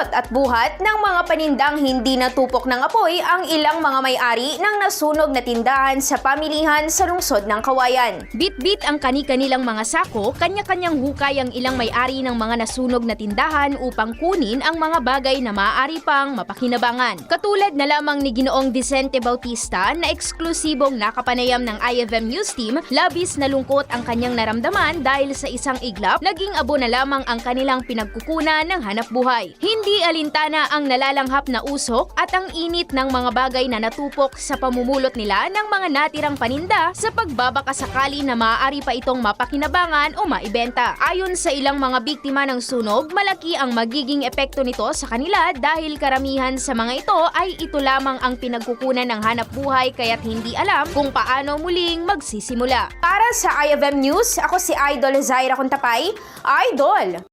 pulot at buhat ng mga panindang hindi natupok ng apoy ang ilang mga may-ari ng nasunog na tindahan sa pamilihan sa lungsod ng Kawayan. Bit-bit ang kani-kanilang mga sako, kanya-kanyang hukay ang ilang may-ari ng mga nasunog na tindahan upang kunin ang mga bagay na maaari pang mapakinabangan. Katulad na lamang ni Ginoong Vicente Bautista na eksklusibong nakapanayam ng IFM News Team, labis na lungkot ang kanyang naramdaman dahil sa isang iglap, naging abo na lamang ang kanilang pinagkukunan ng hanap buhay. Hindi alintana ang nalalanghap na usok at ang init ng mga bagay na natupok sa pamumulot nila ng mga natirang paninda sa pagbabaka sakali na maaari pa itong mapakinabangan o maibenta. Ayon sa ilang mga biktima ng sunog, malaki ang magiging epekto nito sa kanila dahil karamihan sa mga ito ay ito lamang ang pinagkukunan ng hanap buhay kaya't hindi alam kung paano muling magsisimula. Para sa IFM News, ako si Idol Zaira Contapay. Idol!